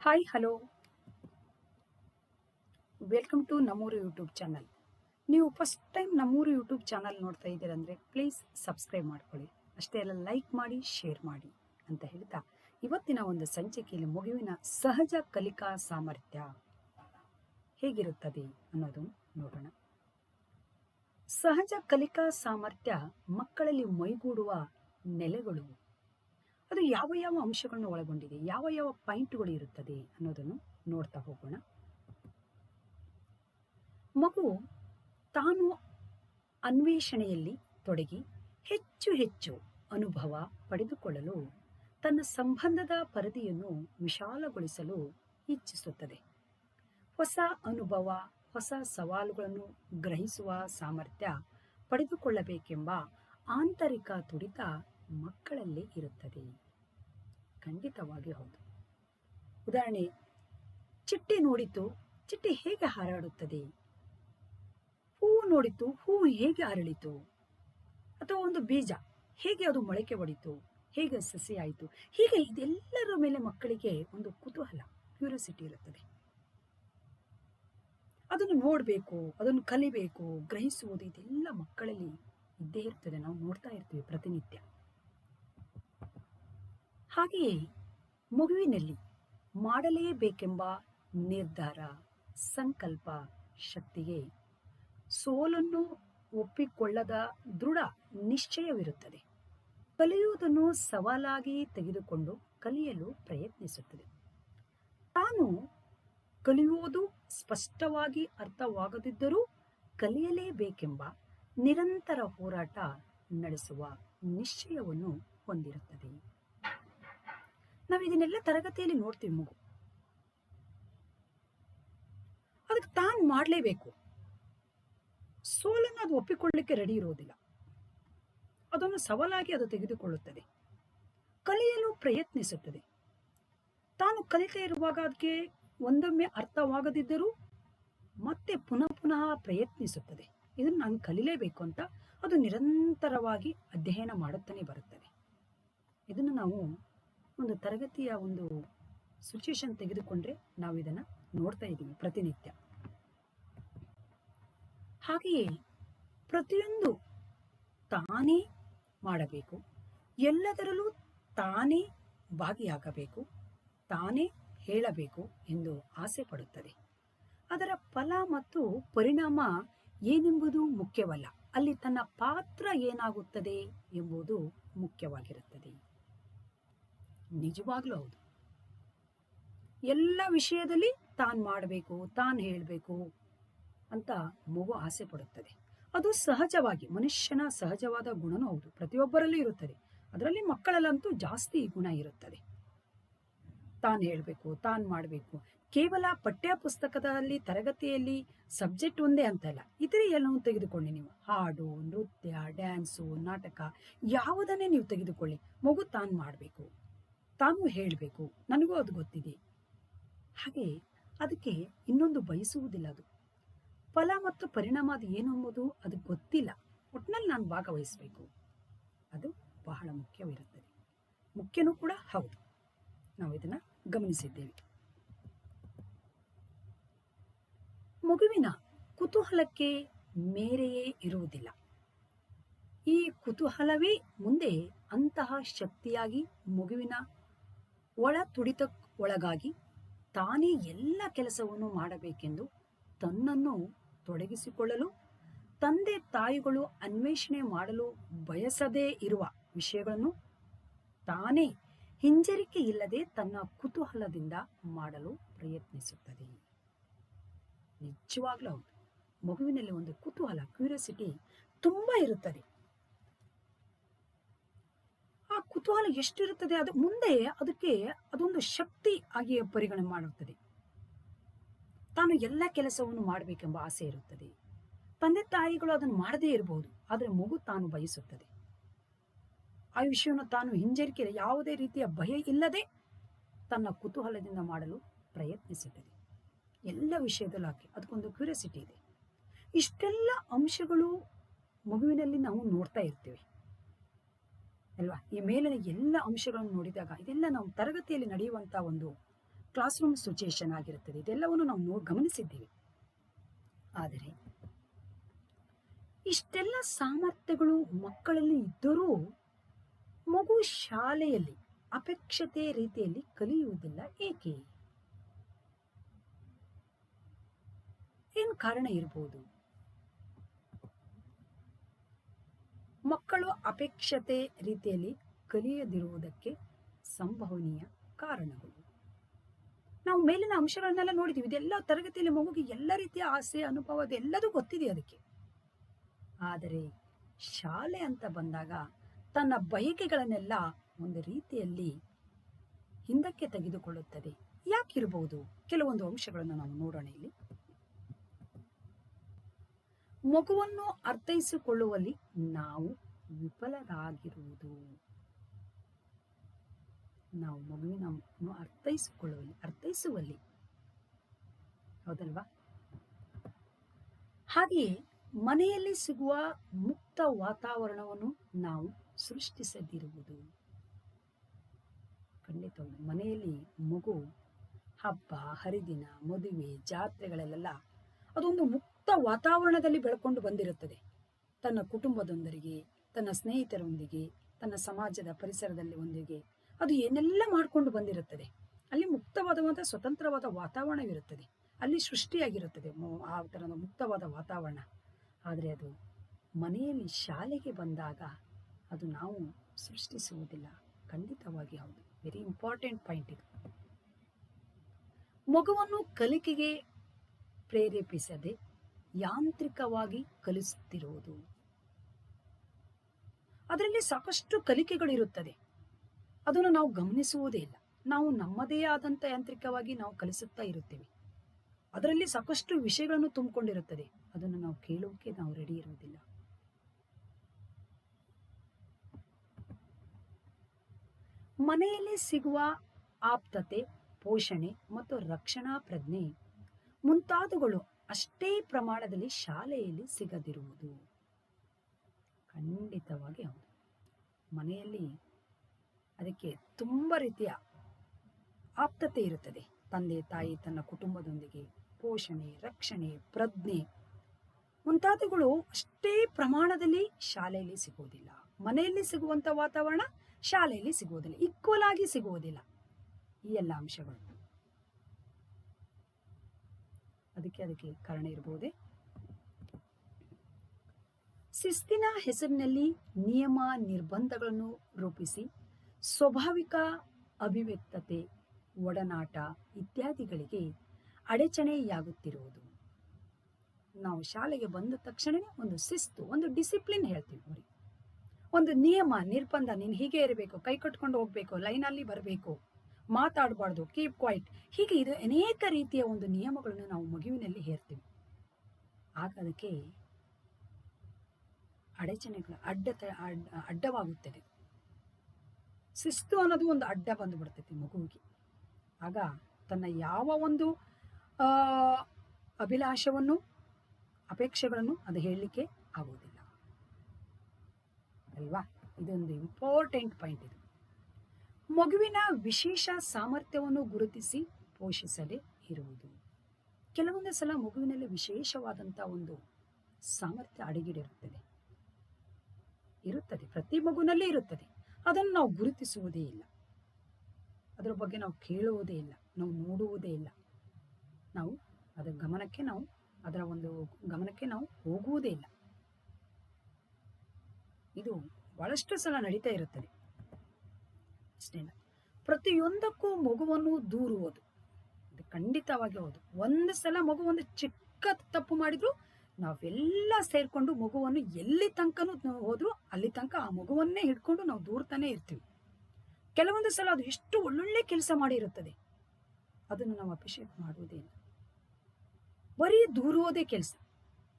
Hi hello welcome to Nammuru YouTube channel ನೀವು first time Nammuru YouTube channel ನೋಡ್ತಾ ಇದ್ದೀರಂದರೆ please subscribe ಮಾಡ್ಕೊಳ್ಳಿ. ಅಷ್ಟೇ ಎಲ್ಲ ಲೈಕ್ ಮಾಡಿ ಶೇರ್ ಮಾಡಿ ಅಂತ ಹೇಳ್ತಾ ಇವತ್ತಿನ ಒಂದು ಸಂಚಿಕೆಯಲ್ಲಿ ಮಗುವಿನ ಸಹಜ ಕಲಿಕಾ ಸಾಮರ್ಥ್ಯ ಹೇಗಿರುತ್ತದೆ ಅನ್ನೋದು ನೋಡೋಣ. ಸಹಜ ಕಲಿಕಾ ಸಾಮರ್ಥ್ಯ ಮಕ್ಕಳಲ್ಲಿ ಮೈಗೂಡುವ ನೆಲೆಗಳು ಅದು ಯಾವ ಯಾವ ಅಂಶಗಳನ್ನು ಒಳಗೊಂಡಿದೆ, ಯಾವ ಯಾವ ಪಾಯಿಂಟ್ಗಳು ಇರುತ್ತದೆ ಅನ್ನೋದನ್ನು ನೋಡ್ತಾ ಹೋಗೋಣ. ಮಗು ತಾನು ಅನ್ವೇಷಣೆಯಲ್ಲಿ ತೊಡಗಿ ಹೆಚ್ಚು ಹೆಚ್ಚು ಅನುಭವ ಪಡೆದುಕೊಳ್ಳಲು ತನ್ನ ಸಂಬಂಧದ ಪರದಿಯನ್ನು ವಿಶಾಲಗೊಳಿಸಲು ಇಚ್ಛಿಸುತ್ತದೆ. ಹೊಸ ಅನುಭವ, ಹೊಸ ಸವಾಲುಗಳನ್ನು ಗ್ರಹಿಸುವ ಸಾಮರ್ಥ್ಯ ಪಡೆದುಕೊಳ್ಳಬೇಕೆಂಬ ಆಂತರಿಕ ತುಡಿತ ಮಕ್ಕಳಲ್ಲಿ ಇರುತ್ತದೆ. ಖಂಡಿತವಾಗಿ ಹೌದು. ಉದಾಹರಣೆ, ಚಿಟ್ಟೆ ನೋಡಿತು, ಚಿಟ್ಟೆ ಹೇಗೆ ಹಾರಾಡುತ್ತದೆ? ಹೂವು ನೋಡಿತು ಹೂವು ಹೇಗೆ ಅರಳಿತು? ಅಥವಾ ಒಂದು ಬೀಜ, ಹೇಗೆ ಅದು ಮೊಳಕೆ ಒಡಿತು ಹೇಗೆ ಸಸಿ ಆಯಿತು ಹೀಗೆ ಇದೆಲ್ಲರ ಮೇಲೆ ಮಕ್ಕಳಿಗೆ ಒಂದು ಕುತೂಹಲ, ಕ್ಯೂರಿಯಾಸಿಟಿ ಇರುತ್ತದೆ. ಅದನ್ನು ನೋಡಬೇಕು, ಅದನ್ನು ಕಲಿಬೇಕು, ಗ್ರಹಿಸುವುದು ಇದೆಲ್ಲ ಮಕ್ಕಳಲ್ಲಿ ಇದ್ದೇ ಇರ್ತದೆ. ನಾವು ನೋಡ್ತಾ ಇರ್ತೀವಿ ಪ್ರತಿನಿತ್ಯ. ಹಾಗೆಯೇ ಮಗುವಿನಲ್ಲಿ ಮಾಡಲೇಬೇಕೆಂಬ ನಿರ್ಧಾರ, ಸಂಕಲ್ಪ, ಶಕ್ತಿಗೆ ಸೋಲನ್ನು ಒಪ್ಪಿಕೊಳ್ಳದ ದೃಢ ನಿಶ್ಚಯವಿರುತ್ತದೆ. ಕಲಿಯುವುದನ್ನು ಸವಾಲಾಗಿ ತೆಗೆದುಕೊಂಡು ಕಲಿಯಲು ಪ್ರಯತ್ನಿಸುತ್ತದೆ. ತಾನು ಕಲಿಯುವುದು ಸ್ಪಷ್ಟವಾಗಿ ಅರ್ಥವಾಗದಿದ್ದರೂ ಕಲಿಯಲೇಬೇಕೆಂಬ ನಿರಂತರ ಹೋರಾಟ ನಡೆಸುವ ನಿಶ್ಚಯವನ್ನು ಹೊಂದಿರುತ್ತದೆ. ನಾವು ಇದನ್ನೆಲ್ಲ ತರಗತಿಯಲ್ಲಿ ನೋಡ್ತೀವಿ ಮಗು. ಅದಕ್ಕೆ ತಾನು ಮಾಡಲೇಬೇಕು. ಸೋಲನ್ನು ಅದು ಒಪ್ಪಿಕೊಳ್ಳಲಿಕ್ಕೆ ರೆಡಿ ಇರೋದಿಲ್ಲ. ಅದನ್ನು ಸವಾಲಾಗಿ ಅದು ತೆಗೆದುಕೊಳ್ಳುತ್ತದೆ. ಕಲಿಯಲು ಪ್ರಯತ್ನಿಸುತ್ತದೆ. ತಾನು ಕಲಿತಾ ಇರುವಾಗ ಅದಕ್ಕೆ ಒಂದೊಮ್ಮೆ ಅರ್ಥವಾಗದಿದ್ದರೂ ಮತ್ತೆ ಪುನಃ ಪುನಃ ಪ್ರಯತ್ನಿಸುತ್ತದೆ. ಇದನ್ನು ನಾನು ಕಲಿಲೇಬೇಕು ಅಂತ ಅದು ನಿರಂತರವಾಗಿ ಅಧ್ಯಯನ ಮಾಡುತ್ತಲೇ ಬರುತ್ತದೆ. ಇದನ್ನು ನಾವು ಒಂದು ತರಗತಿಯ ಒಂದು ಸಿಚುಯೇಷನ್ ತೆಗೆದುಕೊಂಡ್ರೆ ನಾವು ಇದನ್ನು ನೋಡ್ತಾ ಇದ್ದೀವಿ ಪ್ರತಿನಿತ್ಯ. ಹಾಗೆಯೇ ಪ್ರತಿಯೊಂದು ತಾನೇ ಮಾಡಬೇಕು. ಎಲ್ಲದರಲ್ಲೂ ತಾನೇ ಭಾಗಿಯಾಗಬೇಕು, ತಾನೇ ಹೇಳಬೇಕು ಎಂದು ಆಸೆ ಪಡುತ್ತದೆ. ಅದರ ಫಲ ಮತ್ತು ಪರಿಣಾಮ ಏನೆಂಬುದು ಮುಖ್ಯವಲ್ಲ. ಅಲ್ಲಿ ತನ್ನ ಪಾತ್ರ ಏನಾಗುತ್ತದೆ ಎಂಬುದು ಮುಖ್ಯವಾಗಿರುತ್ತದೆ. ನಿಜವಾಗ್ಲೂ ಹೌದು. ಎಲ್ಲ ವಿಷಯದಲ್ಲಿ ತಾನು ಮಾಡಬೇಕು, ತಾನು ಹೇಳಬೇಕು ಅಂತ ಮಗು ಆಸೆ ಪಡುತ್ತದೆ. ಅದು ಸಹಜವಾಗಿ, ಮನುಷ್ಯನ ಸಹಜವಾದ ಗುಣನೂ ಹೌದು. ಪ್ರತಿಯೊಬ್ಬರಲ್ಲೂ ಇರುತ್ತದೆ. ಅದರಲ್ಲಿ ಮಕ್ಕಳಲ್ಲಂತೂ ಜಾಸ್ತಿ ಗುಣ ಇರುತ್ತದೆ. ತಾನು ಹೇಳಬೇಕು, ತಾನು ಮಾಡಬೇಕು. ಕೇವಲ ಪಠ್ಯ ಪುಸ್ತಕದಲ್ಲಿ ತರಗತಿಯಲ್ಲಿ ಸಬ್ಜೆಕ್ಟ್ ಒಂದೇ ಅಂತಲ್ಲ ಇತರೆ ಎಲ್ಲವೂ ತೆಗೆದುಕೊಳ್ಳಿ ನೀವು. ಹಾಡು, ನೃತ್ಯ, ಡ್ಯಾನ್ಸು, ನಾಟಕ ಯಾವುದನ್ನೇ ನೀವು ತೆಗೆದುಕೊಳ್ಳಿ, ಮಗು ತಾನು ಮಾಡಬೇಕು. ತಾನು ಹೇಳಬೇಕು. ನನಗೂ ಅದು ಗೊತ್ತಿದೆ. ಹಾಗೆ ಅದಕ್ಕೆ ಇನ್ನೊಂದು ಬಯಸುವುದಿಲ್ಲ ಅದು. ಫಲ ಮತ್ತು ಪರಿಣಾಮ ಅದು ಏನು ಎಂಬುದು ಅದು ಗೊತ್ತಿಲ್ಲ. ಒಟ್ಟಿನಲ್ಲಿ ನಾನು ಭಾಗವಹಿಸಬೇಕು. ಅದು ಬಹಳ ಮುಖ್ಯವಿರುತ್ತದೆ. ಮುಖ್ಯನೂ ಕೂಡ ಹೌದು. ನಾವು ಇದನ್ನು ಗಮನಿಸಿದ್ದೇವೆ. ಮಗುವಿನ ಕುತೂಹಲಕ್ಕೆ ಮೇರೆಯೇ ಇರುವುದಿಲ್ಲ. ಈ ಕುತೂಹಲವೇ ಮುಂದೆ ಅಂತಹ ಶಕ್ತಿಯಾಗಿ ಮಗುವಿನ ಒಳ ತುಡಿತ ಒಳಗಾಗಿ ತಾನೇ ಎಲ್ಲ ಕೆಲಸವನ್ನು ಮಾಡಬೇಕೆಂದು ತನ್ನನ್ನು ತೊಡಗಿಸಿಕೊಳ್ಳಲು, ತಂದೆ ತಾಯಿಗಳು ಅನ್ವೇಷಣೆ ಮಾಡಲು ಬಯಸದೇ ಇರುವ ವಿಷಯಗಳನ್ನು ತಾನೇ ಹಿಂಜರಿಕೆ ಇಲ್ಲದೆ ತನ್ನ ಕುತೂಹಲದಿಂದ ಮಾಡಲು ಪ್ರಯತ್ನಿಸುತ್ತದೆ. ನಿಜವಾಗ್ಲೂ ಮಗುವಿನಲ್ಲಿ ಒಂದು ಕುತೂಹಲ, ಕ್ಯೂರಿಯಾಸಿಟಿ ತುಂಬ ಇರುತ್ತದೆ. ಕುತೂಹಲ ಎಷ್ಟಿರುತ್ತದೆ ಅದು ಮುಂದೆ ಅದಕ್ಕೆ ಅದೊಂದು ಶಕ್ತಿ ಆಗಿ ಪರಿಗಣನೆ ಮಾಡುತ್ತದೆ. ತಾನು ಎಲ್ಲ ಕೆಲಸವನ್ನು ಮಾಡಬೇಕೆಂಬ ಆಸೆ ಇರುತ್ತದೆ. ತಂದೆ ತಾಯಿಗಳು ಅದನ್ನು ಮಾಡದೇ ಇರಬಹುದು, ಆದರೆ ಮಗು ತಾನು ಬಯಸುತ್ತದೆ. ಆ ವಿಷಯವನ್ನು ತಾನು ಹಿಂಜರಿಕೆ ಯಾವುದೇ ರೀತಿಯ ಭಯ ಇಲ್ಲದೆ ತನ್ನ ಕುತೂಹಲದಿಂದ ಮಾಡಲು ಪ್ರಯತ್ನಿಸುತ್ತದೆ. ಎಲ್ಲ ವಿಷಯದಲ್ಲೂ ಹಾಕಿ ಅದಕ್ಕೊಂದು ಕ್ಯೂರಿಯಾಸಿಟಿ ಇದೆ. ಇಷ್ಟೆಲ್ಲ ಅಂಶಗಳು ಮಗುವಿನಲ್ಲಿ ನಾವು ನೋಡ್ತಾ ಇರ್ತೀವಿ. ಅಲ್ವಾ? ಈ ಮೇಲಿನ ಎಲ್ಲ ಅಂಶಗಳನ್ನು ನೋಡಿದಾಗ ಇದೆಲ್ಲ ನಾವು ತರಗತಿಯಲ್ಲಿ ನಡೆಯುವಂಥ ಒಂದು ಕ್ಲಾಸ್ ರೂಮ್ ಸಿಚುಯೇಷನ್ ಆಗಿರುತ್ತದೆ. ಇದೆಲ್ಲವನ್ನು ನಾವು ಗಮನಿಸಿದ್ದೀವಿ. ಆದರೆ ಇಷ್ಟೆಲ್ಲ ಸಾಮರ್ಥ್ಯಗಳು ಮಕ್ಕಳಲ್ಲಿ ಇದ್ದರೂ ಮಗು ಶಾಲೆಯಲ್ಲಿ ಅಪೇಕ್ಷತೆ ರೀತಿಯಲ್ಲಿ ಕಲಿಯುವುದಿಲ್ಲ. ಏಕೆ? ಏನು ಕಾರಣ ಇರಬಹುದು ಮಕ್ಕಳು ಅಪೇಕ್ಷತೆ ರೀತಿಯಲ್ಲಿ ಕಲಿಯದಿರುವುದಕ್ಕೆ ಸಂಭವನೀಯ ಕಾರಣಗಳು. ನಾವು ಮೇಲಿನ ಅಂಶಗಳನ್ನೆಲ್ಲ ನೋಡಿದೀವಿ. ಇದೆಲ್ಲ ತರಗತಿಯಲ್ಲಿ ಮಗುಗೆ ಎಲ್ಲ ರೀತಿಯ ಆಸೆ, ಅನುಭವ, ಅದೆಲ್ಲದೂ ಗೊತ್ತಿದೆ ಅದಕ್ಕೆ. ಆದರೆ ಶಾಲೆ ಅಂತ ಬಂದಾಗ ತನ್ನ ಬಯಕೆಗಳನ್ನೆಲ್ಲ ಒಂದು ರೀತಿಯಲ್ಲಿ ಹಿಂದಕ್ಕೆ ತೆಗೆದುಕೊಳ್ಳುತ್ತದೆ. ಯಾಕಿರಬಹುದು ಕೆಲವೊಂದು ಅಂಶಗಳನ್ನು ನಾವು ನೋಡೋಣ ಇಲ್ಲಿ. ಮಗುವನ್ನು ಅರ್ಥೈಸಿಕೊಳ್ಳುವಲ್ಲಿ ನಾವು ವಿಫಲರಾಗಿರುವುದು. ನಾವು ಮಗುವಿನ ಅರ್ಥೈಸಿಕೊಳ್ಳುವಲ್ಲಿ, ಅರ್ಥೈಸುವಲ್ಲಿ. ಹೌದಲ್ವಾ? ಹಾಗೆಯೇ ಮನೆಯಲ್ಲಿ ಸಿಗುವ ಮುಕ್ತ ವಾತಾವರಣವನ್ನು ನಾವು ಸೃಷ್ಟಿಸದಿರುವುದು. ಖಂಡಿತವಾಗಿ ಮನೆಯಲ್ಲಿ ಮಗು, ಹಬ್ಬ, ಹರಿದಿನ, ಮದುವೆ, ಜಾತ್ರೆಗಳಲ್ಲೆಲ್ಲ ಅದೊಂದು ಮುಕ್ತ ವಾತಾವರಣದಲ್ಲಿ ಬೆಳ್ಕೊಂಡು ಬಂದಿರುತ್ತದೆ. ತನ್ನ ಕುಟುಂಬದೊಂದರಿಗೆ, ತನ್ನ ಸ್ನೇಹಿತರೊಂದಿಗೆ, ತನ್ನ ಸಮಾಜದ ಪರಿಸರದಲ್ಲಿ ಒಂದಿಗೆ ಅದು ಏನೆಲ್ಲ ಮಾಡಿಕೊಂಡು ಬಂದಿರುತ್ತದೆ. ಅಲ್ಲಿ ಮುಕ್ತವಾದಂಥ ಸ್ವತಂತ್ರವಾದ ವಾತಾವರಣವಿರುತ್ತದೆ. ಅಲ್ಲಿ ಸೃಷ್ಟಿಯಾಗಿರುತ್ತದೆ ಆ ಥರದ ಮುಕ್ತವಾದ ವಾತಾವರಣ. ಆದರೆ ಅದು ಮನೆಯಲ್ಲಿ ಶಾಲೆಗೆ ಬಂದಾಗ ಅದು ನಾವು ಸೃಷ್ಟಿಸುವುದಿಲ್ಲ. ಖಂಡಿತವಾಗಿ ಹೌದು. ವೆರಿ ಇಂಪಾರ್ಟೆಂಟ್ ಪಾಯಿಂಟ್ ಇದು. ಮಗುವನ್ನು ಕಲಿಕೆಗೆ ಪ್ರೇರೇಪಿಸದೆ ಯಾಂತ್ರಿಕವಾಗಿ ಕಲಿಸುತ್ತಿರುವುದು ಅದರಲ್ಲಿ ಸಾಕಷ್ಟು ಕಲಿಕೆಗಳಿರುತ್ತದೆ. ಅದನ್ನು ನಾವು ಗಮನಿಸುವುದೇ ಇಲ್ಲ. ನಾವು ನಮ್ಮದೇ ಆದಂಥ ಯಾಂತ್ರಿಕವಾಗಿ ನಾವು ಕಲಿಸುತ್ತಾ ಇರುತ್ತೇವೆ. ಅದರಲ್ಲಿ ಸಾಕಷ್ಟು ವಿಷಯಗಳನ್ನು ತುಂಬಿಕೊಂಡಿರುತ್ತದೆ. ಅದನ್ನು ನಾವು ಕೇಳೋಕೆ ನಾವು ರೆಡಿ ಇರುವುದಿಲ್ಲ. ಮನೆಯಲ್ಲಿ ಸಿಗುವ ಆಪ್ತತೆ, ಪೋಷಣೆ ಮತ್ತು ರಕ್ಷಣಾ ಪ್ರಜ್ಞೆ ಮುಂತಾದವುಗಳು ಅಷ್ಟೇ ಪ್ರಮಾಣದಲ್ಲಿ ಶಾಲೆಯಲ್ಲಿ ಸಿಗದಿರುವುದು. ಖಂಡಿತವಾಗಿ ಹೌದು. ಮನೆಯಲ್ಲಿ ಅದಕ್ಕೆ ತುಂಬ ರೀತಿಯ ಆಪ್ತತೆ ಇರುತ್ತದೆ. ತಂದೆ, ತಾಯಿ ತನ್ನ ಕುಟುಂಬದೊಂದಿಗೆ ಪೋಷಣೆ, ರಕ್ಷಣೆ, ಪ್ರಜ್ಞೆ ಮುಂತಾದವುಗಳು ಅಷ್ಟೇ ಪ್ರಮಾಣದಲ್ಲಿ ಶಾಲೆಯಲ್ಲಿ ಸಿಗುವುದಿಲ್ಲ. ಮನೆಯಲ್ಲಿ ಸಿಗುವಂಥ ವಾತಾವರಣ ಶಾಲೆಯಲ್ಲಿ ಸಿಗುವುದಿಲ್ಲ. ಈಕ್ವಲ್ ಆಗಿ ಸಿಗುವುದಿಲ್ಲ. ಈ ಎಲ್ಲ ಅಂಶಗಳು. ಅದಕ್ಕೆ ಅದಕ್ಕೆ ಕಾರಣ ಇರಬಹುದೇ ಶಿಸ್ತಿನ ಹೆಸರಿನಲ್ಲಿ ನಿಯಮ ನಿರ್ಬಂಧಗಳನ್ನು ರೂಪಿಸಿ ಸ್ವಾಭಾವಿಕ ಅಭಿವ್ಯಕ್ತತೆ, ಒಡನಾಟ ಇತ್ಯಾದಿಗಳಿಗೆ ಅಡಚಣೆಯಾಗುತ್ತಿರುವುದು. ನಾವು ಶಾಲೆಗೆ ಬಂದ ತಕ್ಷಣವೇ ಒಂದು ಶಿಸ್ತು, ಒಂದು ಡಿಸಿಪ್ಲಿನ್ ಹೇಳ್ತೀವಿ ನೋಡಿ. ಒಂದು ನಿಯಮ, ನಿರ್ಬಂಧ, ನೀನು ಹೀಗೆ ಇರಬೇಕು, ಕೈ ಕಟ್ಕೊಂಡು ಹೋಗ್ಬೇಕು, ಲೈನಲ್ಲಿ ಬರಬೇಕು. ಮಾತಾಡಬಾರ್ದು. ಕೀಪ್ ಕ್ವೈಟ್ ಹೀಗೆ ಇದು ಅನೇಕ ರೀತಿಯ ಒಂದು ನಿಯಮಗಳನ್ನು ನಾವು ಮಗುವಿನಲ್ಲಿ ಹೇರ್ತೀವಿ. ಆಗ ಅದಕ್ಕೆ ಅಡಚಣೆಗಳು ಅಡ್ಡ ಅಡ್ಡವಾಗುತ್ತದೆ. ಶಿಸ್ತು ಅನ್ನೋದು ಒಂದು ಅಡ್ಡ ಬಂದುಬಿಡ್ತೈತಿ ಮಗುವಿಗೆ. ಆಗ ತನ್ನ ಯಾವ ಒಂದು ಅಭಿಲಾಷವನ್ನು, ಅಪೇಕ್ಷೆಗಳನ್ನು ಅದು ಹೇಳಲಿಕ್ಕೆ ಆಗೋದಿಲ್ಲ ಅಲ್ವಾ? ಇದೊಂದು ಇಂಪಾರ್ಟೆಂಟ್ ಪಾಯಿಂಟ್ ಇದು. ಮಗುವಿನ ವಿಶೇಷ ಸಾಮರ್ಥ್ಯವನ್ನು ಗುರುತಿಸಿ ಪೋಷಿಸದೇ ಇರುವುದು. ಕೆಲವೊಂದು ಸಲ ಮಗುವಿನಲ್ಲಿ ವಿಶೇಷವಾದಂಥ ಒಂದು ಸಾಮರ್ಥ್ಯ ಅಡಗಿಡಿರುತ್ತದೆ. ಇರುತ್ತದೆ. ಪ್ರತಿ ಮಗುವಿನಲ್ಲಿ ಇರುತ್ತದೆ. ಅದನ್ನು ನಾವು ಗುರುತಿಸುವುದೇ ಇಲ್ಲ. ಅದರ ಬಗ್ಗೆ ನಾವು ಕೇಳುವುದೇ ಇಲ್ಲ. ನಾವು ನೋಡುವುದೇ ಇಲ್ಲ. ನಾವು ಅದರ ಗಮನಕ್ಕೆ ನಾವು ಅದರ ಒಂದು ಗಮನಕ್ಕೆ ನಾವು ಹೋಗುವುದೇ ಇಲ್ಲ. ಇದು ಬಹಳಷ್ಟು ಸಲ ನಡೀತಾ ಇರುತ್ತದೆ. ಪ್ರತಿಯೊಂದಕ್ಕೂ ಮಗುವನ್ನು ದೂರುವುದು. ಇದು ಖಂಡಿತವಾಗಿ ಹೌದು. ಒಂದು ಸಲ ಮಗು ಒಂದು ಚಿಕ್ಕ ತಪ್ಪು ಮಾಡಿದ್ರು, ನಾವೆಲ್ಲ ಸೇರ್ಕೊಂಡು ಮಗುವನ್ನು ಎಲ್ಲಿ ತನಕನೂ ಹೋದ್ರು ಅಲ್ಲಿ ತನಕ ಆ ಮಗುವನ್ನೇ ಹಿಡ್ಕೊಂಡು ನಾವು ದೂರ್ತಾನೆ ಇರ್ತೀವಿ. ಕೆಲವೊಂದು ಸಲ ಅದು ಎಷ್ಟು ಒಳ್ಳೊಳ್ಳೆ ಕೆಲಸ ಮಾಡಿರುತ್ತದೆ. ಅದನ್ನು ನಾವು ಅಪ್ರಿಷಿಯೇಟ್ ಮಾಡುವುದೇ ಇಲ್ಲ. ಬರೀ ದೂರುವುದೇ ಕೆಲಸ.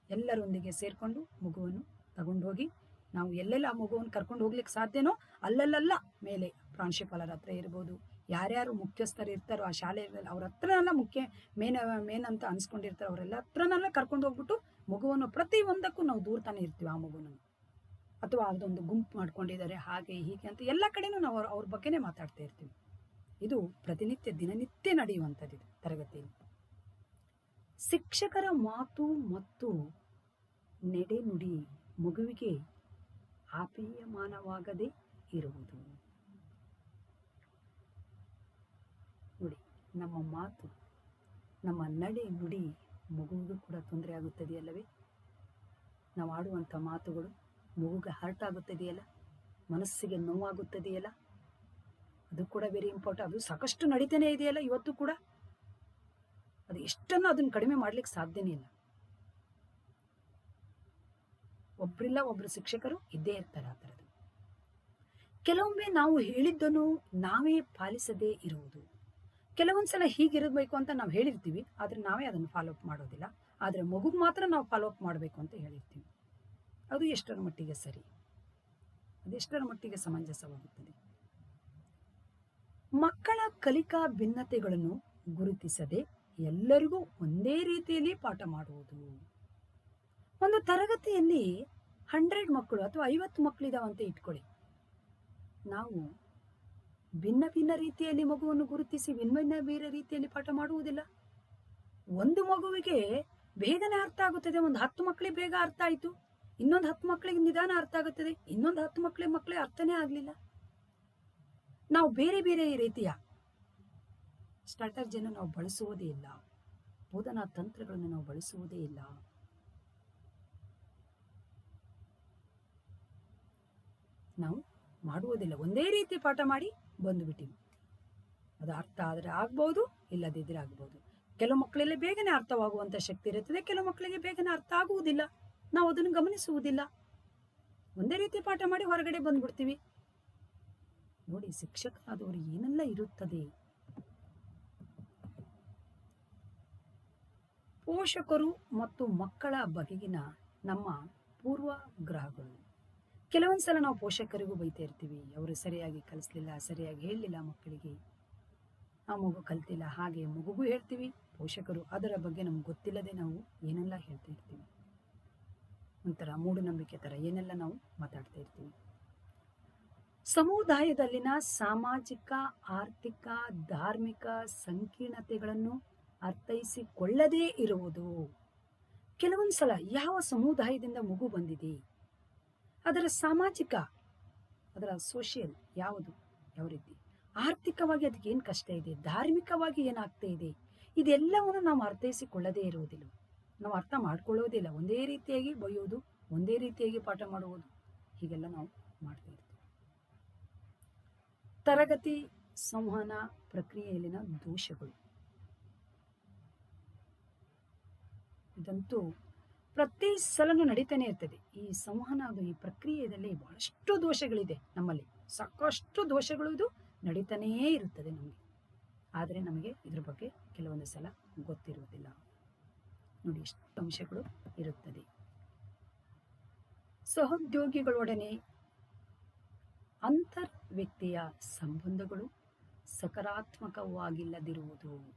ಎಲ್ಲರೊಂದಿಗೆ ಸೇರ್ಕೊಂಡು ಮಗುವನ್ನು ತಗೊಂಡು ಹೋಗಿ ನಾವು ಎಲ್ಲೆಲ್ಲ ಆ ಮಗುವನ್ನು ಕರ್ಕೊಂಡು ಹೋಗ್ಲಿಕ್ಕೆ ಸಾಧ್ಯನೋ ಅಲ್ಲಲ್ಲ ಮೇಲೆ ಪ್ರಾಂಶುಪಾಲರ ಹತ್ರ ಇರ್ಬೋದು. ಯಾರ್ಯಾರು ಮುಖ್ಯಸ್ಥರು ಇರ್ತಾರೋ ಆ ಶಾಲೆಯಲ್ಲಿ ಅವ್ರ ಹತ್ರನೆಲ್ಲ ಮುಖ್ಯ, ಮೇನ್ ಮೇನ್ ಅಂತ ಅನ್ಸ್ಕೊಂಡಿರ್ತಾರೆ ಅವರೆಲ್ಲ ಹತ್ರನೆಲ್ಲ ಕರ್ಕೊಂಡು ಹೋಗ್ಬಿಟ್ಟು ಮಗುವನ್ನು ಪ್ರತಿ ಒಂದಕ್ಕೂ ನಾವು ದೂರ್ತಾನೆ ಇರ್ತೀವಿ ಆ ಮಗುವನ್ನು. ಅಥವಾ ಅದೊಂದು ಗುಂಪು ಮಾಡ್ಕೊಂಡಿದ್ದಾರೆ, ಹಾಗೆ, ಹೀಗೆ ಅಂತ ಎಲ್ಲ ಕಡೆನೂ ನಾವು ಅವ್ರ ಅವ್ರ ಮಾತಾಡ್ತಾ ಇರ್ತೀವಿ. ಇದು ಪ್ರತಿನಿತ್ಯ, ದಿನನಿತ್ಯ ನಡೆಯುವಂಥದ್ದು ತರಗತಿಯಲ್ಲಿ. ಶಿಕ್ಷಕರ ಮಾತು ಮತ್ತು ನಡೆನುಡಿ ಮಗುವಿಗೆ ಆಪೀಯಮಾನವಾಗದೇ ಇರುವುದು ನೋಡಿ ನಮ್ಮ ಮಾತು, ನಮ್ಮ ನಡೆ ನುಡಿ ಮಗುವಿಗೂ ಕೂಡ ತೊಂದರೆ ಆಗುತ್ತದೆಯಲ್ಲವೇ? ನಾವು ಆಡುವಂಥ ಮಾತುಗಳು ಮಗುಗೆ ಹರ್ಟ್ ಆಗುತ್ತದೆಯಲ್ಲ ಮನಸ್ಸಿಗೆ ನೋವಾಗುತ್ತದೆಯಲ್ಲ? ಅದು ಕೂಡ ವೆರಿ ಇಂಪಾರ್ಟೆಂಟ್ ಅದು ಸಾಕಷ್ಟು ನಡೀತಾನೆ ಇದೆಯಲ್ಲ ಇವತ್ತು ಕೂಡ? ಅದು ಎಷ್ಟನ್ನು ಅದನ್ನು ಕಡಿಮೆ ಮಾಡ್ಲಿಕ್ಕೆ ಸಾಧ್ಯನೇ ಇಲ್ಲ. ಒಬ್ರಿಲ್ಲ ಒಬ್ರು ಶಿಕ್ಷಕರು ಇದ್ದೇ ಇರ್ತಾರೆ ಆ ಥರದ್ದು. ಕೆಲವೊಮ್ಮೆ ನಾವು ಹೇಳಿದ್ದನ್ನು ನಾವೇ ಪಾಲಿಸದೇ ಇರುವುದು. ಕೆಲವೊಂದ್ಸಲ ಹೀಗಿರಬೇಕು ಅಂತ ನಾವು ಹೇಳಿರ್ತೀವಿ, ಆದರೆ ನಾವೇ ಅದನ್ನು ಫಾಲೋ ಅಪ್ ಮಾಡೋದಿಲ್ಲ. ಆದರೆ ಮಗುಗೆ ಮಾತ್ರ ನಾವು ಫಾಲೋ ಅಪ್ ಮಾಡಬೇಕು ಅಂತ ಹೇಳಿರ್ತೀವಿ. ಅದು ಎಷ್ಟರ ಮಟ್ಟಿಗೆ ಸರಿ? ಅದೆಷ್ಟರ ಮಟ್ಟಿಗೆ ಸಮಂಜಸವಾಗುತ್ತದೆ? ಮಕ್ಕಳ ಕಲಿಕಾ ಭಿನ್ನತೆಗಳನ್ನು ಗುರುತಿಸದೆ ಎಲ್ಲರಿಗೂ ಒಂದೇ ರೀತಿಯಲ್ಲಿ ಪಾಠ ಮಾಡುವುದು. ಒಂದು ತರಗತಿಯಲ್ಲಿ ಹಂಡ್ರೆಡ್ ಮಕ್ಕಳು ಅಥವಾ ಐವತ್ತು ಮಕ್ಕಳಿದಾವಂತ ಇಟ್ಕೊಳ್ಳಿ. ನಾವು ಭಿನ್ನ ಭಿನ್ನ ರೀತಿಯಲ್ಲಿ ಮಗುವನ್ನು ಗುರುತಿಸಿ, ಭಿನ್ನ ಬೇರೆ ರೀತಿಯಲ್ಲಿ ಪಾಠ ಮಾಡುವುದಿಲ್ಲ. ಒಂದು ಮಗುವಿಗೆ ಬೇಗನೆ ಅರ್ಥ ಆಗುತ್ತದೆ, ಒಂದು ಹತ್ತು ಮಕ್ಕಳಿಗೆ ಬೇಗ ಅರ್ಥ ಆಯಿತು. ಇನ್ನೊಂದು ಹತ್ತು ಮಕ್ಕಳಿಗೆ ನಿಧಾನ ಅರ್ಥ ಆಗುತ್ತದೆ, ಇನ್ನೊಂದು ಹತ್ತು ಮಕ್ಕಳಿಗೆ ಮಕ್ಕಳಿಗೆ ಅರ್ಥನೇ ಆಗಲಿಲ್ಲ. ನಾವು ಬೇರೆ ಬೇರೆ ರೀತಿಯ ಸ್ಟ್ರಾಟರ್ಜಿಯನ್ನು ನಾವು ಬಳಸುವುದೇ ಇಲ್ಲ. ಬೋಧನಾ ತಂತ್ರಗಳನ್ನು ನಾವು ಬಳಸುವುದೇ ಇಲ್ಲ. ನಾವು ಮಾಡುವುದಿಲ್ಲ. ಒಂದೇ ರೀತಿ ಪಾಠ ಮಾಡಿ ಬಂದುಬಿಟ್ಟಿವಿ ಅದು ಅರ್ಥ ಆದರೆ ಆಗ್ಬೋದು ಇಲ್ಲದಿದ್ದರೆ ಆಗ್ಬೋದು. ಕೆಲವು ಮಕ್ಕಳಲ್ಲಿ ಬೇಗನೆ ಅರ್ಥವಾಗುವಂಥ ಶಕ್ತಿ ಇರುತ್ತದೆ, ಕೆಲವು ಮಕ್ಕಳಿಗೆ ಬೇಗನೆ ಅರ್ಥ ಆಗುವುದಿಲ್ಲ. ನಾವು ಅದನ್ನು ಗಮನಿಸುವುದಿಲ್ಲ. ಒಂದೇ ರೀತಿ ಪಾಠ ಮಾಡಿ ಹೊರಗಡೆ ಬಂದ್ಬಿಡ್ತೀವಿ. ನೋಡಿ, ಶಿಕ್ಷಕರಾದವರು ಏನೆಲ್ಲ ಇರುತ್ತದೆ? ಪೋಷಕರು ಮತ್ತು ಮಕ್ಕಳ ಬಗೆಗಿನ ನಮ್ಮ ಪೂರ್ವಗ್ರಹಗಳು. ಕೆಲವೊಂದ್ಸಲ ನಾವು ಪೋಷಕರಿಗೂ ಬೈತಾ ಇರ್ತೀವಿ, ಅವರು ಸರಿಯಾಗಿ ಕಲಿಸ್ಲಿಲ್ಲ, ಸರಿಯಾಗಿ ಹೇಳಲಿಲ್ಲ ಮಕ್ಕಳಿಗೆ. ಆ ಮಗು ಕಲ್ತಿಲ್ಲ ಹಾಗೆ ಮಗುಗೂ ಹೇಳ್ತೀವಿ, ಪೋಷಕರು ಅದರ ಬಗ್ಗೆ ನಮ್ಗೆ ಗೊತ್ತಿಲ್ಲದೆ ನಾವು ಏನೆಲ್ಲ ಹೇಳ್ತಾ ಇರ್ತೀವಿ. ಒಂಥರ ಮೂಢನಂಬಿಕೆ ಥರ ಏನೆಲ್ಲ ನಾವು ಮಾತಾಡ್ತಾ ಇರ್ತೀವಿ. ಸಮುದಾಯದಲ್ಲಿನ ಸಾಮಾಜಿಕ, ಆರ್ಥಿಕ, ಧಾರ್ಮಿಕ ಸಂಕೀರ್ಣತೆಗಳನ್ನು ಅರ್ಥೈಸಿಕೊಳ್ಳದೇ ಇರುವುದು. ಕೆಲವೊಂದು ಸಲ ಯಾವ ಸಮುದಾಯದಿಂದ ಮಗು ಬಂದಿದೆ ಅದರ ಸಾಮಾಜಿಕ, ಅದರ ಸೋಷಿಯಲ್ ಯಾವುದು? ಯಾವ ರೀತಿ? ಆರ್ಥಿಕವಾಗಿ ಅದಕ್ಕೆ ಏನು ಕಷ್ಟ ಇದೆ? ಧಾರ್ಮಿಕವಾಗಿ ಏನಾಗ್ತಾ ಇದೆ? ಇದೆಲ್ಲವನ್ನು ನಾವು ಅರ್ಥೈಸಿಕೊಳ್ಳದೇ ಇರುವುದಿಲ್ಲ. ನಾವು ಅರ್ಥ ಮಾಡ್ಕೊಳ್ಳೋದಿಲ್ಲ ಒಂದೇ ರೀತಿಯಾಗಿ ಬೈಯೋದು ಒಂದೇ ರೀತಿಯಾಗಿ ಪಾಠ ಮಾಡುವುದು. ಹೀಗೆಲ್ಲ ನಾವು ಮಾಡ್ತಾ ಇರ್ತೀವಿ. ತರಗತಿ ಸಂವಹನ ಪ್ರಕ್ರಿಯೆಯಲ್ಲಿನ ದೋಷಗಳು. ಇದಂತೂ ಪ್ರತಿ ಸಲನೂ ನಡೀತಾನೆ ಇರ್ತದೆ. ಈ ಸಂವಹನ ಅದು ಈ ಪ್ರಕ್ರಿಯೆಯಲ್ಲಿ ಬಹಳಷ್ಟು ದೋಷಗಳಿದೆ ನಮ್ಮಲ್ಲಿ. ಸಾಕಷ್ಟು ದೋಷಗಳು ಇದು ನಡೀತಾನೇ ಇರುತ್ತದೆ ನಮಗೆ. ಆದರೆ ನಮಗೆ ಇದ್ರ ಬಗ್ಗೆ ಕೆಲವೊಂದು ಸಲ ಗೊತ್ತಿರುವುದಿಲ್ಲ. ನೋಡಿ ಎಷ್ಟು ಅಂಶಗಳು ಇರುತ್ತದೆ. ಸಹೋದ್ಯೋಗಿಗಳೊಡನೆ ಅಂತರ್ ವ್ಯಕ್ತಿಯ ಸಂಬಂಧಗಳು ಸಕಾರಾತ್ಮಕವಾಗಿಲ್ಲದಿರುವುದು.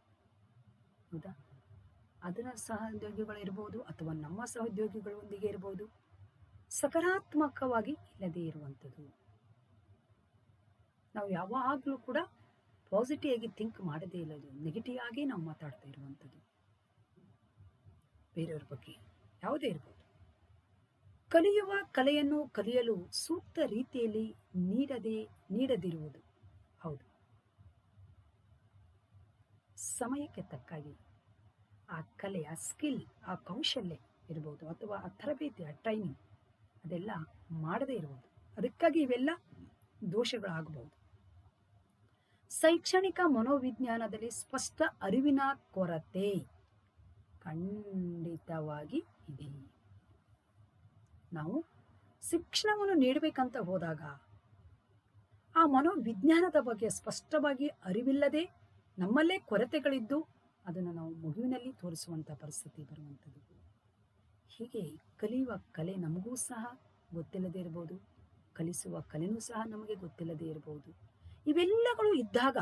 ಹೌದಾ? ಅದರ ಸಹೋದ್ಯೋಗಿಗಳು ಇರ್ಬೋದು ಅಥವಾ ನಮ್ಮ ಸಹೋದ್ಯೋಗಿಗಳೊಂದಿಗೆ ಇರ್ಬೋದು. ಸಕಾರಾತ್ಮಕವಾಗಿ ಇಲ್ಲದೇ ಇರುವಂಥದ್ದು. ನಾವು ಯಾವಾಗಲೂ ಕೂಡ ಪಾಸಿಟಿವ್ ಆಗಿ ಥಿಂಕ್ ಮಾಡದೇ ಇಲ್ಲದು ನೆಗೆಟಿವ್ ಆಗಿ ನಾವು ಮಾತಾಡ್ತಾ ಇರುವಂಥದ್ದು. ಬೇರೆಯವ್ರ ಬಗ್ಗೆ ಯಾವುದೇ ಇರ್ಬೋದು. ಕಲಿಯುವ ಕಲೆಯನ್ನು ಕಲಿಯಲು ಸೂಕ್ತ ರೀತಿಯಲ್ಲಿ ನೀಡದೆ, ನೀಡದಿರುವುದು. ಹೌದು. ಸಮಯಕ್ಕೆ ತಕ್ಕಾಗಿ ಆ ಕಲೆ, ಆ ಸ್ಕಿಲ್ ಆ ಕೌಶಲ್ಯ ಇರ್ಬೋದು ಅಥವಾ ಆ ತರಬೇತಿ, ಆ ಟ್ರೈನಿಂಗ್ ಅದೆಲ್ಲ ಮಾಡದೇ ಇರ್ಬೋದು. ಅದಕ್ಕಾಗಿ ಇವೆಲ್ಲ ದೋಷಗಳಾಗಬಹುದು ಶೈಕ್ಷಣಿಕ ಮನೋವಿಜ್ಞಾನದಲ್ಲಿ ಸ್ಪಷ್ಟ ಅರಿವಿನ ಕೊರತೆ ಖಂಡಿತವಾಗಿ ಇದೆ. ನಾವು ಶಿಕ್ಷಣವನ್ನು ನೀಡಬೇಕಂತ ಹೋದಾಗ ಆ ಮನೋವಿಜ್ಞಾನದ ಬಗ್ಗೆ ಸ್ಪಷ್ಟವಾಗಿ ಅರಿವಿಲ್ಲದೆ ನಮ್ಮಲ್ಲೇ ಕೊರತೆಗಳಿದ್ದು ಅದನ್ನು ನಾವು ಮಗುವಿನಲ್ಲಿ ತೋರಿಸುವಂಥ ಪರಿಸ್ಥಿತಿ ಬರುವಂಥದ್ದು. ಹೀಗೆ ಕಲಿಯುವ ಕಲೆ ನಮಗೂ ಸಹ ಗೊತ್ತಿಲ್ಲದೆ ಇರ್ಬೋದು, ಕಲಿಸುವ ಕಲೆನೂ ಸಹ ನಮಗೆ ಗೊತ್ತಿಲ್ಲದೆ ಇರಬಹುದು ಇವೆಲ್ಲಗಳು ಇದ್ದಾಗ,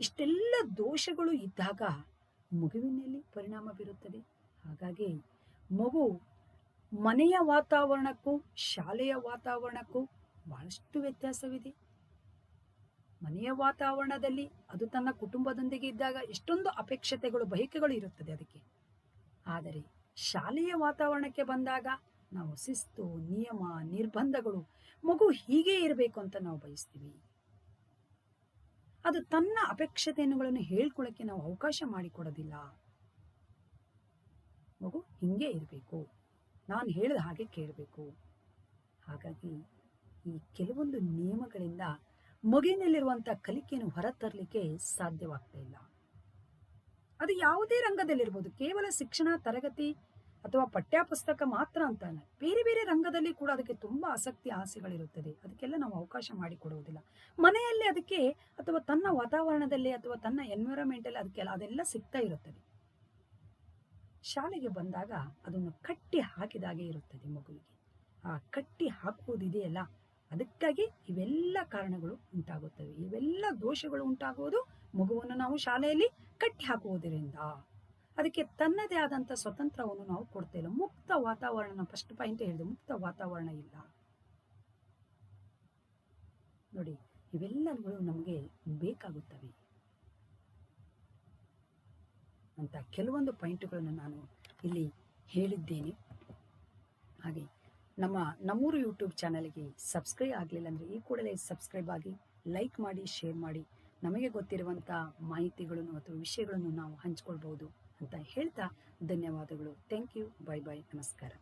ಇಷ್ಟೆಲ್ಲ ದೋಷಗಳು ಇದ್ದಾಗ ಮಗುವಿನಲ್ಲಿ ಪರಿಣಾಮ ಬೀರುತ್ತದೆ. ಹಾಗಾಗಿ ಮಗು ಮನೆಯ ವಾತಾವರಣಕ್ಕೂ, ಶಾಲೆಯ ವಾತಾವರಣಕ್ಕೂ ಬಹಳಷ್ಟು ವ್ಯತ್ಯಾಸವಿದೆ. ಮನೆಯ ವಾತಾವರಣದಲ್ಲಿ ಅದು ತನ್ನ ಕುಟುಂಬದೊಂದಿಗೆ ಇದ್ದಾಗ ಎಷ್ಟೊಂದು ಅಪೇಕ್ಷತೆಗಳು, ಬಯಕೆಗಳು ಇರುತ್ತದೆ ಅದಕ್ಕೆ. ಆದರೆ ಶಾಲೆಯ ವಾತಾವರಣಕ್ಕೆ ಬಂದಾಗ ನಾವು ಶಿಸ್ತು, ನಿಯಮ, ನಿರ್ಬಂಧಗಳು, ಮಗು ಹೀಗೆ ಇರಬೇಕು ಅಂತ ನಾವು ಬಯಸ್ತೀವಿ. ಅದು ತನ್ನ ಅಪೇಕ್ಷತೆಯನ್ನುಗಳನ್ನು ಹೇಳ್ಕೊಳ್ಳೋಕ್ಕೆ ನಾವು ಅವಕಾಶ ಮಾಡಿಕೊಡೋದಿಲ್ಲ. ಮಗು ಹಿಂಗೆ ಇರಬೇಕು. ನಾನು ಹೇಳಿದ ಹಾಗೆ ಕೇಳಬೇಕು. ಹಾಗಾಗಿ ಈ ಕೆಲವೊಂದು ನಿಯಮಗಳಿಂದ ಮಗುವಿನಲ್ಲಿರುವಂಥ ಕಲಿಕೆಯನ್ನು ಹೊರತರಲಿಕ್ಕೆ ಸಾಧ್ಯವಾಗ್ತಾ ಇಲ್ಲ. ಅದು ಯಾವುದೇ ರಂಗದಲ್ಲಿರ್ಬೋದು. ಕೇವಲ ಶಿಕ್ಷಣ, ತರಗತಿ ಅಥವಾ ಪಠ್ಯಪುಸ್ತಕ ಮಾತ್ರ ಅಂತ ಅಲ್ಲ. ಬೇರೆ ಬೇರೆ ರಂಗದಲ್ಲಿ ಕೂಡ ಅದಕ್ಕೆ ತುಂಬ ಆಸಕ್ತಿ, ಆಸೆಗಳಿರುತ್ತದೆ. ಅದಕ್ಕೆಲ್ಲ ನಾವು ಅವಕಾಶ ಮಾಡಿಕೊಡುವುದಿಲ್ಲ. ಮನೆಯಲ್ಲಿ ಅದಕ್ಕೆ ಅಥವಾ ತನ್ನ ವಾತಾವರಣದಲ್ಲಿ ಅಥವಾ ತನ್ನ ಎನ್ವಿರಾನ್ಮೆಂಟಲ್ಲಿ ಅದಕ್ಕೆಲ್ಲ ಅದೆಲ್ಲ ಸಿಗ್ತಾ ಇರುತ್ತದೆ. ಶಾಲೆಗೆ ಬಂದಾಗ ಅದನ್ನು ಕಟ್ಟಿ ಹಾಕಿದಾಗೆ ಇರುತ್ತದೆ ಮಗುವಿಗೆ. ಆ ಕಟ್ಟಿ ಹಾಕುವುದಿದೆಯಲ್ಲ ಅದಕ್ಕಾಗಿ ಇವೆಲ್ಲ ಕಾರಣಗಳು ಉಂಟಾಗುತ್ತವೆ. ಇವೆಲ್ಲ ದೋಷಗಳು ಉಂಟಾಗುವುದು ಮಗುವನ್ನು ನಾವು ಶಾಲೆಯಲ್ಲಿ ಕಟ್ಟಿ ಹಾಕುವುದರಿಂದ. ಅದಕ್ಕೆ ತನ್ನದೇ ಆದಂಥ ಸ್ವತಂತ್ರವನ್ನು ನಾವು ಕೊಡ್ತಾ ಇಲ್ಲ. ಮುಕ್ತ ವಾತಾವರಣ ಫಸ್ಟ್ ಪಾಯಿಂಟ್ ಹೇಳಿದೆ, ಮುಕ್ತ ವಾತಾವರಣ ಇಲ್ಲ. ನೋಡಿ ಇವೆಲ್ಲಗಳು ನಮಗೆ ಬೇಕಾಗುತ್ತವೆ. ಅಂತ ಕೆಲವೊಂದು ಪಾಯಿಂಟ್ಗಳನ್ನು ನಾನು ಇಲ್ಲಿ ಹೇಳಿದ್ದೇನೆ. ಹಾಗೆ ನಮ್ಮ ನಮ್ಮೂರು ಯೂಟ್ಯೂಬ್ ಚಾನಲ್ಗೆ ಸಬ್ಸ್ಕ್ರೈಬ್ ಆಗಲಿಲ್ಲ ಅಂದರೆ ಈ ಕೂಡಲೇ ಸಬ್ಸ್ಕ್ರೈಬ್ ಆಗಿ ಲೈಕ್ ಮಾಡಿ ಶೇರ್ ಮಾಡಿ. ನಮಗೆ ಗೊತ್ತಿರುವಂಥ ಮಾಹಿತಿಗಳನ್ನು ಅಥವಾ ವಿಷಯಗಳನ್ನು ನಾವು ಹಂಚ್ಕೊಳ್ಬೋದು ಅಂತ ಹೇಳ್ತಾ ಧನ್ಯವಾದಗಳು. ಥ್ಯಾಂಕ್ ಯು ಬಾಯ್ ಬಾಯ್ ನಮಸ್ಕಾರ.